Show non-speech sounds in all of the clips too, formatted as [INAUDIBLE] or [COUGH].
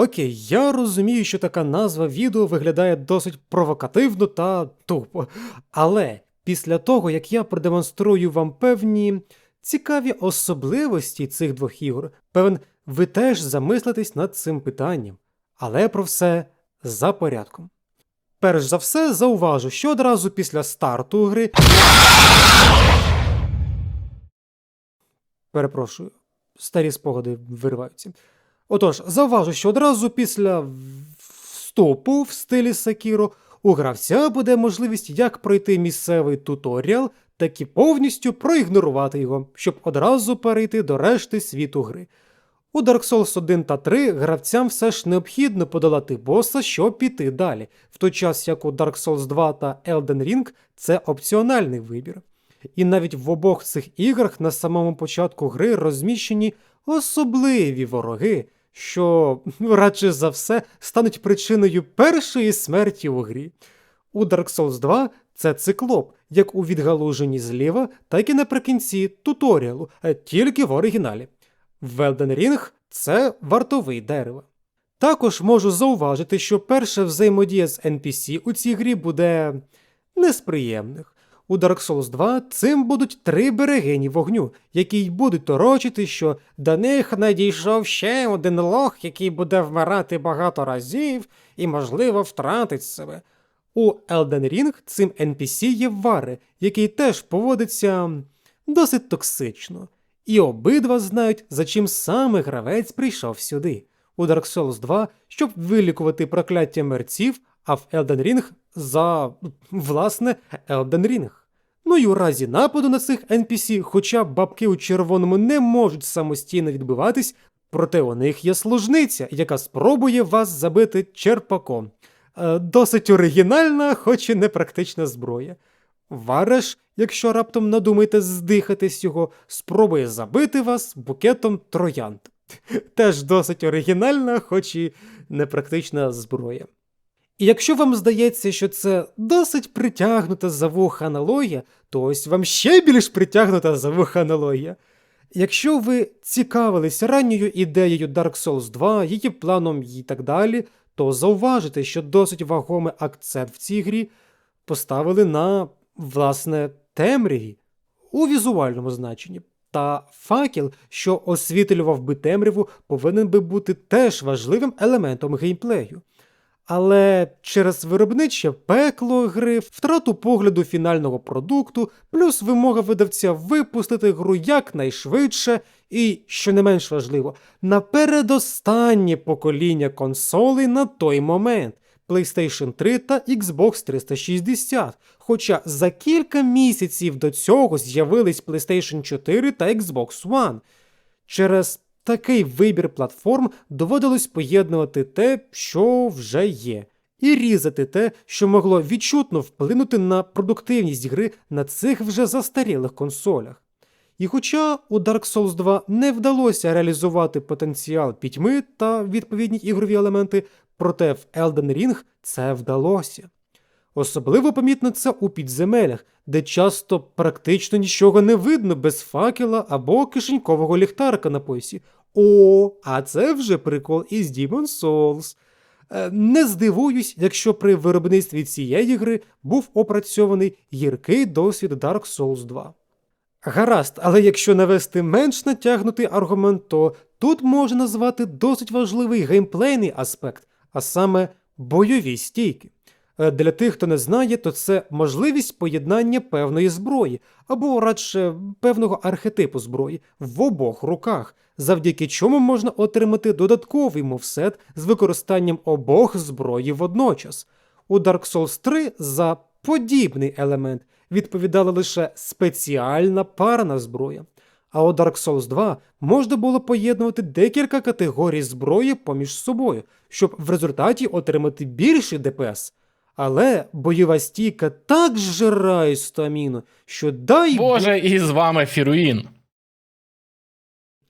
Окей, я розумію, що така назва відео виглядає досить провокативно та тупо. Але після того, як я продемонструю вам певні цікаві особливості цих двох ігор, певен, ви теж замислитесь над цим питанням. Але про все за порядком. Перш за все, зауважу, що одразу після старту гри. Перепрошую, старі спогади вириваються. Отож, зауважу, що одразу після вступу в стилі Сакіро у гравця буде можливість як пройти місцевий туторіал, так і повністю проігнорувати його, щоб одразу перейти до решти світу гри. У Dark Souls 1 та 3 гравцям все ж необхідно подолати боса, щоб піти далі, в той час як у Dark Souls 2 та Elden Ring це опціональний вибір. І навіть в обох цих іграх на самому початку гри розміщені особливі вороги, що [LAUGHS] радше за все стануть причиною першої смерті у грі. У Dark Souls 2 це циклоп, як у відгалуженні зліва, так і наприкінці туторіалу, е, тільки в оригіналі. В Elden Ring це вартовий дерево. Також можу зауважити, що перша взаємодія з NPC у цій грі буде не з приємних. У Dark Souls 2 цим будуть три берегині вогню, які й будуть торочити, що до них надійшов ще один лох, який буде вмирати багато разів і, можливо, втратить себе. У Elden Ring цим NPC є вари, який теж поводиться досить токсично. І обидва знають, за чим саме гравець прийшов сюди. У Dark Souls 2, щоб вилікувати прокляття мерців, а в Elden Ring за, власне, Elden Ring. Ну і у разі нападу на цих NPC, хоча бабки у червоному не можуть самостійно відбиватись, проте у них є служниця, яка спробує вас забити черпаком. Е, досить оригінальна, хоч і непрактична зброя. Вареш, якщо раптом надумаєте здихатись його, спробує забити вас букетом троянд. [LAUGHS] Теж досить оригінальна, хоч і непрактична зброя. І якщо вам здається, що це досить притягнута за вуха аналогія, то ось вам ще більш притягнута за вуха аналогія. Якщо ви цікавились ранньою ідеєю Dark Souls 2, її планом і так далі, то зауважите, що досить вагомий акцент в цій грі поставили на, власне, темряві у візуальному значенні. Та факел, що освітлював би темряву, повинен би бути теж важливим елементом геймплею. Але через виробниче пекло гри, втрату погляду фінального продукту, плюс вимога видавця випустити гру якнайшвидше і, що не менш важливо, на передостаннє покоління консолей на той момент PlayStation 3 та Xbox 360. Хоча за кілька місяців до цього з'явились PlayStation 4 та Xbox One. Через такий вибір платформ доводилось поєднувати те, що вже є, і різати те, що могло відчутно вплинути на продуктивність гри на цих вже застарілих консолях. І хоча у Dark Souls 2 не вдалося реалізувати потенціал пітьми та відповідні ігрові елементи, проте в Elden Ring це вдалося. Особливо помітно це у підземелях, де часто практично нічого не видно без факела або кишенькового ліхтарика на поясі. О, а це вже прикол із Demon Souls. Е, Не здивуюсь, якщо при виробництві цієї гри був опрацьований гіркий досвід Dark Souls 2. Гаразд, але якщо навести менш натягнутий аргумент, то тут можна назвати досить важливий геймплейний аспект, а саме бойові стійки. Е, Для тих, хто не знає, то це можливість поєднання певної зброї, або радше певного архетипу зброї в обох руках, завдяки чому можна отримати додатковий мовсет з використанням обох зброї водночас. У Dark Souls 3 за подібний елемент відповідала лише спеціальна парна зброя. А у Dark Souls 2 можна було поєднувати декілька категорій зброї поміж собою, щоб в результаті отримати більший ДПС. Але бойова стійка так зжирає стаміну, що дай Боже, і з вами Фіруїн.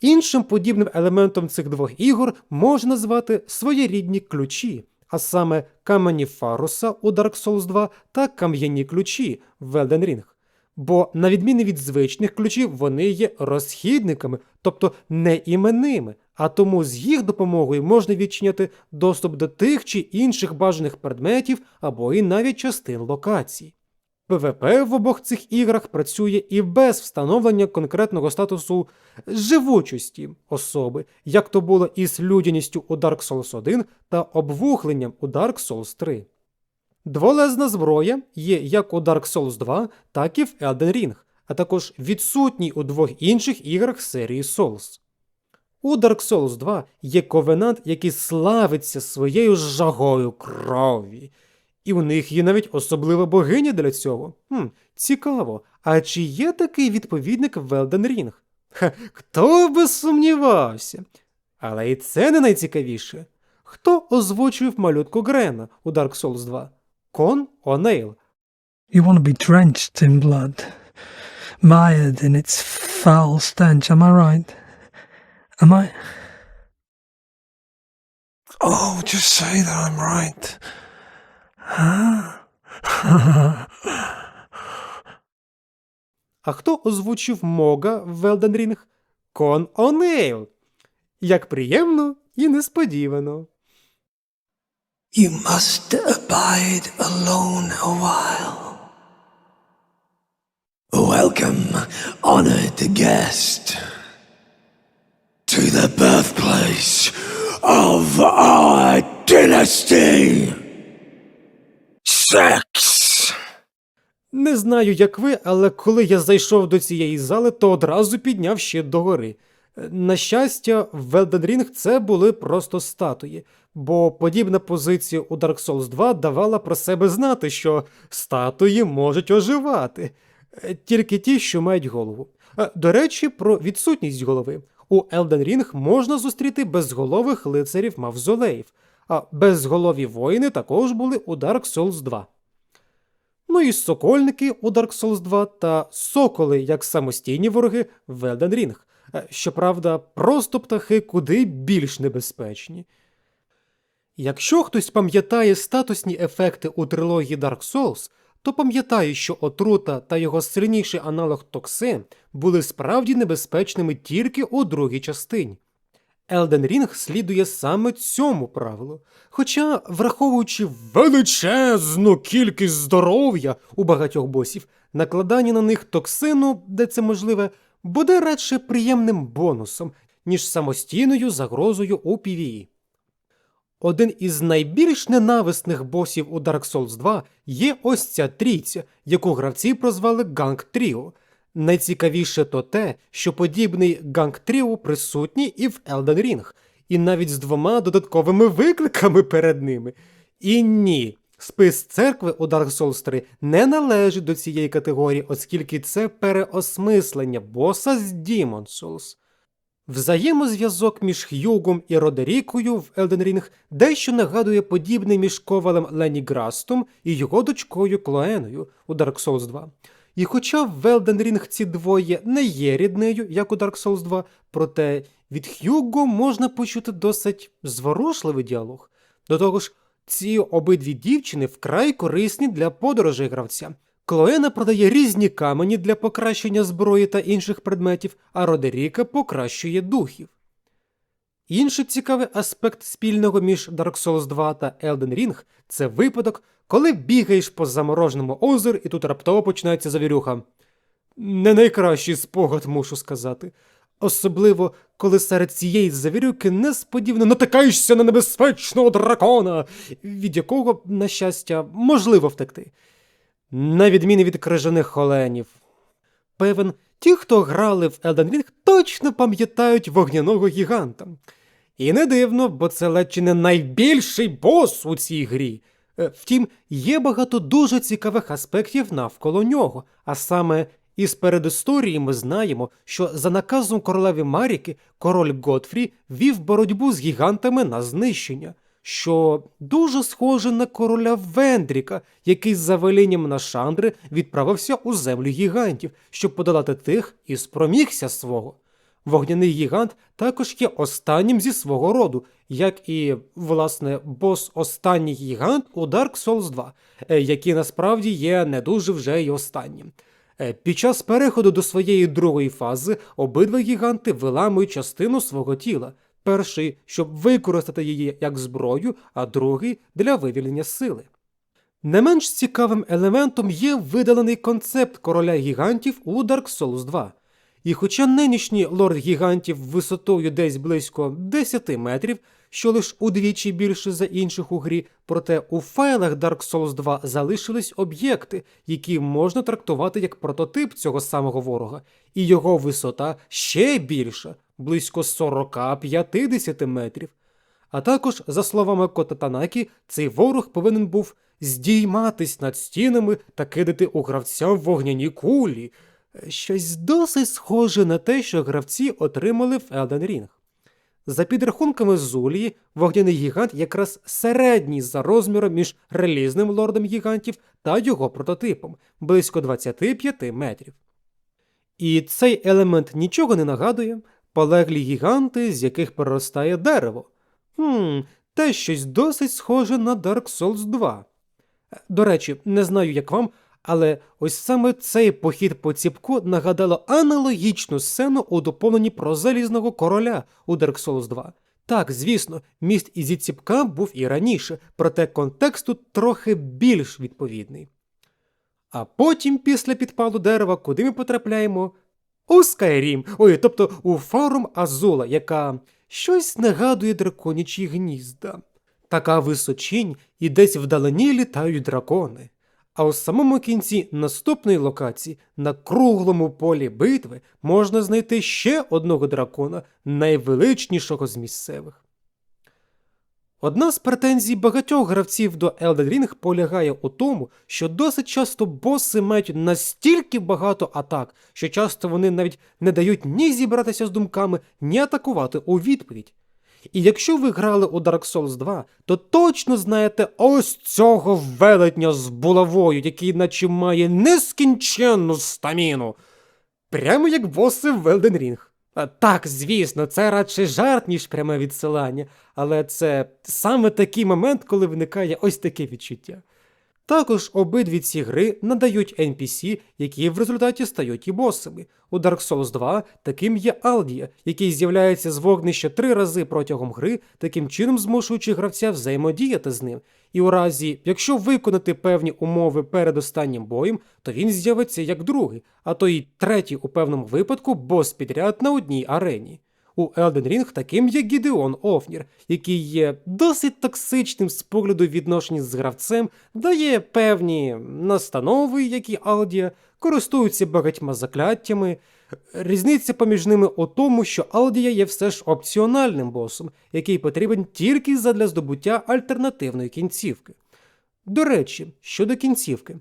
Іншим подібним елементом цих двох ігор можна звати своєрідні ключі, а саме камені Фаруса у Dark Souls 2 та кам'яні ключі в Elden Ring. Бо, на відміну від звичних ключів, вони є розхідниками, тобто не іменними, а тому з їх допомогою можна відчиняти доступ до тих чи інших бажаних предметів або і навіть частин локацій. ПВП в обох цих іграх працює і без встановлення конкретного статусу живучості особи, як то було із людяністю у Dark Souls 1 та обвухленням у Dark Souls 3. Дволезна зброя є як у Dark Souls 2, так і в Elden Ring, а також відсутній у двох інших іграх серії Souls. У Dark Souls 2 є ковенант, який славиться своєю жагою крові. І у них є навіть особлива богиня для цього. Хм, цікаво. А чи є такий відповідник в Elden Ring? Ха, хто би сумнівався? Але і це не найцікавіше. Хто озвучив малютку Грена у Dark Souls 2? Кон О'Нейл. You want to be drenched in blood, mired in its foul stench, am I right? Am I? Oh, just say that I'm right. Huh? А хто озвучив Мога в Elden Ring? Кон О'Нейл. Як приємно і несподівано. You must abide alone a while. Welcome, honored guest, to the birthplace of our dynasty. Sex. Не знаю, як ви, але коли я зайшов до цієї зали, то одразу підняв ще догори. Е, На щастя, в Ring це були просто статуї, бо подібна позиція у Dark Souls 2 давала про себе знати, що статуї можуть оживати, Е, тільки ті, що мають голову. Е, До речі, про відсутність голови. У Elden Ring можна зустріти безголових лицарів мавзолеїв, а безголові воїни також були у Dark Souls 2. Ну і сокольники у Dark Souls 2 та соколи як самостійні вороги в Elden Ring. Е, Щоправда, просто птахи куди більш небезпечні. Якщо хтось пам'ятає статусні ефекти у трилогії Dark Souls, то пам'ятає, що отрута та його сильніший аналог токсин були справді небезпечними тільки у другій частині. Elden Ring слідує саме цьому правилу. Хоча, враховуючи величезну кількість здоров'я у багатьох босів, накладання на них токсину, де це можливе, буде радше приємним бонусом, ніж самостійною загрозою у PvE. Один із найбільш ненависних босів у Dark Souls 2 є ось ця трійця, яку гравці прозвали Ганг Тріо. Найцікавіше то те, що подібний Ганг Тріо присутній і в Elden Ring, і навіть з двома додатковими викликами перед ними. І ні, спис церкви у Dark Souls 3 не належить до цієї категорії, оскільки це переосмислення боса з Demon Souls. Взаємозв'язок між Х'югом і Родерікою в Elden Ring дещо нагадує подібний між ковалем Лені Грастом і його дочкою Клоеною у Dark Souls 2. І хоча в Elden Ring ці двоє не є ріднею, як у Dark Souls 2, проте від Х'юго можна почути досить зворушливий діалог. До того ж, ці обидві дівчини вкрай корисні для подорожей гравця. Клоена продає різні камені для покращення зброї та інших предметів, а Родеріка покращує духів. Інший цікавий аспект спільного між Dark Souls 2 та Elden Ring – це випадок, коли бігаєш по замороженому озеру і тут раптово починається завірюха. Не найкращий спогад, мушу сказати. Особливо, коли серед цієї завірюки несподівано натикаєшся на небезпечного дракона, від якого, на щастя, можливо втекти. На відміну від крижаних оленів. Певен, ті, хто грали в Elden Ring, точно пам'ятають вогняного гіганта. І не дивно, бо це ледь чи не найбільший бос у цій грі. Е, Втім, є багато дуже цікавих аспектів навколо нього, а саме із передісторії ми знаємо, що за наказом королеви Маріки король Готфрі вів боротьбу з гігантами на знищення, що дуже схоже на короля Вендріка, який за велінням на Шандри відправився у землю гігантів, щоб подолати тих і спромігся свого. Вогняний гігант також є останнім зі свого роду, як і, власне, бос останній гігант у Dark Souls 2, е, який насправді є не дуже вже й останнім. Е, Під час переходу до своєї другої фази обидва гіганти виламують частину свого тіла. Перший, щоб використати її як зброю, а другий для вивільнення сили. Не менш цікавим елементом є видалений концепт короля гігантів у Dark Souls 2. І хоча нинішній лорд гігантів висотою десь близько 10 метрів, що лиш удвічі більше за інших у грі, проте у файлах Dark Souls 2 залишились об'єкти, які можна трактувати як прототип цього самого ворога, і його висота ще більша, близько 40-50 метрів. А також, за словами Кота Танакі, цей ворог повинен був здійматись над стінами та кидати у гравця вогняні кулі. Щось досить схоже на те, що гравці отримали в Elden Ring. За підрахунками Зулії, вогняний гігант якраз середній за розміром між релізним лордом гігантів та його прототипом близько 25 метрів. І цей елемент нічого не нагадує полеглі гіганти, з яких проростає дерево. Хм, те щось досить схоже на Dark Souls 2. До речі, не знаю, як вам, але ось саме цей похід по ціпку нагадало аналогічну сцену у доповненні про залізного короля у Dark Souls 2. Так, звісно, міст ізі ціпка був і раніше, проте контекст тут трохи більш відповідний. А потім, після підпалу дерева, куди ми потрапляємо? У Скайрім, ой, тобто у Фарум Азула, яка щось нагадує драконячі гнізда. Така височінь і десь вдалині літають дракони. А у самому кінці наступної локації на круглому полі битви можна знайти ще одного дракона, найвеличнішого з місцевих. Одна з претензій багатьох гравців до Elden Ring полягає у тому, що досить часто боси мають настільки багато атак, що часто вони навіть не дають ні зібратися з думками, ні атакувати у відповідь. І якщо ви грали у Dark Souls 2, то точно знаєте ось цього велетня з булавою, який наче має нескінченну стаміну. Прямо як боси в Elden Ring. А, Так, звісно, це радше жарт, ніж пряме відсилання, але це саме такий момент, коли виникає ось таке відчуття. Також обидві ці гри надають NPC, які в результаті стають і босами. У Dark Souls 2 таким є Алдія, який з'являється з вогнища три рази протягом гри, таким чином змушуючи гравця взаємодіяти з ним. І у разі, якщо виконати певні умови перед останнім боєм, то він з'явиться як другий, а то й третій у певному випадку бос підряд на одній арені. У Elden Ring таким є Гідеон Офнір, який є досить токсичним з погляду відношень з гравцем, дає певні настанови, які Алдія, користуються багатьма закляттями. Різниця поміж ними у тому, що Алдія є все ж опціональним босом, який потрібен тільки задля здобуття альтернативної кінцівки. До речі, щодо кінцівки.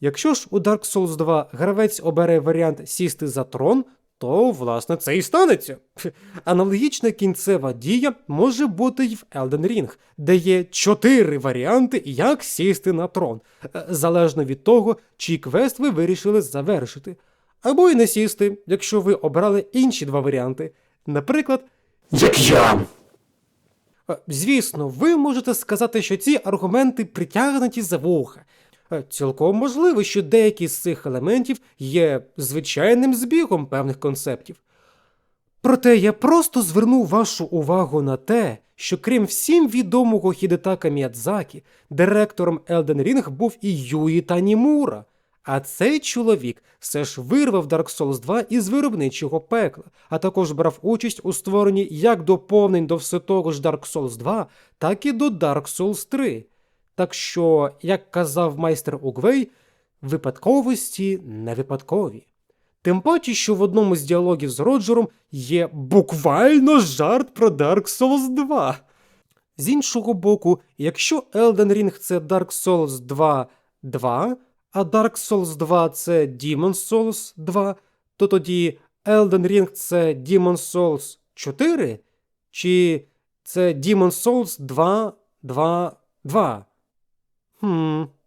Якщо ж у Dark Souls 2 гравець обере варіант сісти за трон, то, власне, це і станеться. [LAUGHS] Аналогічна кінцева дія може бути й в Elden Ring, де є чотири варіанти, як сісти на трон, е, залежно від того, чий квест ви вирішили завершити. Або й не сісти, якщо ви обрали інші два варіанти. Наприклад, Як я. Е, Звісно, ви можете сказати, що ці аргументи притягнуті за вуха. Е, Цілком можливо, що деякі з цих елементів є звичайним збігом певних концептів. Проте я просто звернув вашу увагу на те, що крім всім відомого Хідетака Міядзакі, директором Elden Ring був і Юї Танімура. А цей чоловік все ж вирвав Dark Souls 2 із виробничого пекла, а також брав участь у створенні як доповнень до все того ж Dark Souls 2, так і до Dark Souls 3. Так що, як казав майстер Угвей, випадковості не випадкові. Тим паче, що в одному з діалогів з Роджером є буквально жарт про Dark Souls 2. З іншого боку, якщо Elden Ring це Dark Souls 2 2, а Dark Souls 2 це Demon Souls 2, то тоді Elden Ring це Demon Souls 4? Чи це Demon Souls 2 2 2? Хм.